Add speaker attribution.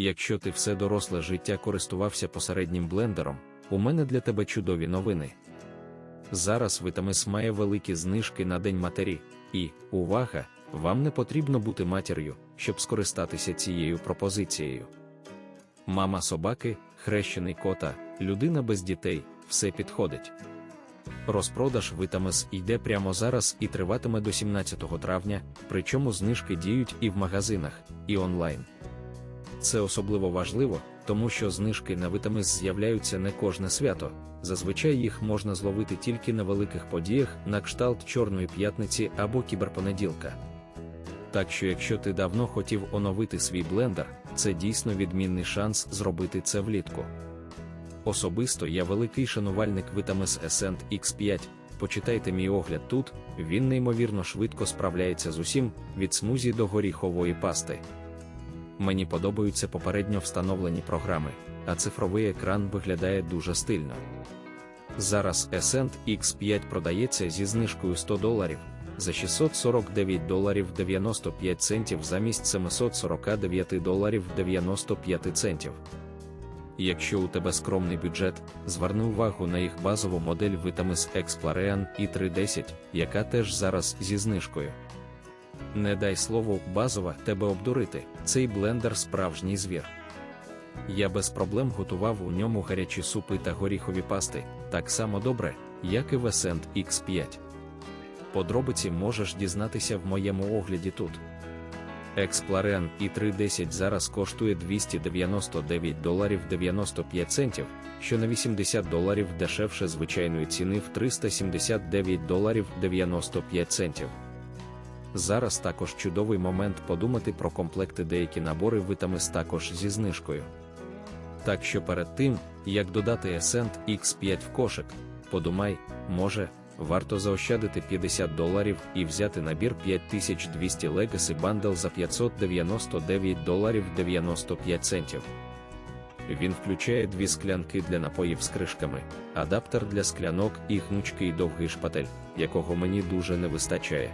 Speaker 1: Якщо ти все доросле життя користувався посереднім блендером, у мене для тебе чудові новини. Зараз Витамис має великі знижки на День матері, і, увага, вам не потрібно бути матір'ю, щоб скористатися цією пропозицією. Мама собаки, хрещений кота, людина без дітей, все підходить. Розпродаж Витамис йде прямо зараз і триватиме до 17 травня, причому знижки діють і в магазинах, і онлайн. Це особливо важливо, тому що знижки на Витамис з'являються не кожне свято, зазвичай їх можна зловити тільки на великих подіях на кшталт Чорної п'ятниці або кіберпонеділка. Так що, якщо ти давно хотів оновити свій блендер, це дійсно відмінний шанс зробити це влітку. Особисто я великий шанувальник Vitamis Ascent X5. Почитайте мій огляд тут, він неймовірно швидко справляється з усім, від смузі до горіхової пасти. Мені подобаються попередньо встановлені програми, а цифровий екран виглядає дуже стильно. Зараз Ascent X5 продається зі знижкою 100 доларів за 649 доларів 95 центів замість 749 доларів 95 центів. Якщо у тебе скромний бюджет, зверни увагу на їх базову модель Vitamis Explarian i310, яка теж зараз зі знижкою. Не дай слово, базова тебе обдурити, цей блендер справжній звір. Я без проблем готував у ньому гарячі супи та горіхові пасти, так само добре, як і в Ascent X5. Подробиці можеш дізнатися в моєму огляді тут. Explaren i310 зараз коштує 299 доларів 95 центів, що на 80 доларів дешевше звичайної ціни в 379 доларів 95 центів. Зараз також чудовий момент подумати про комплекти деякі набори Vitamis також зі знижкою. Так що перед тим, як додати Ascent X5 в кошик, подумай, може, варто заощадити 50 доларів і взяти набір 5200 Legacy Bundle за 599 доларів 95 центів. Він включає дві склянки для напоїв з кришками, адаптер для склянок і гнучкий довгий шпатель, якого мені дуже не вистачає.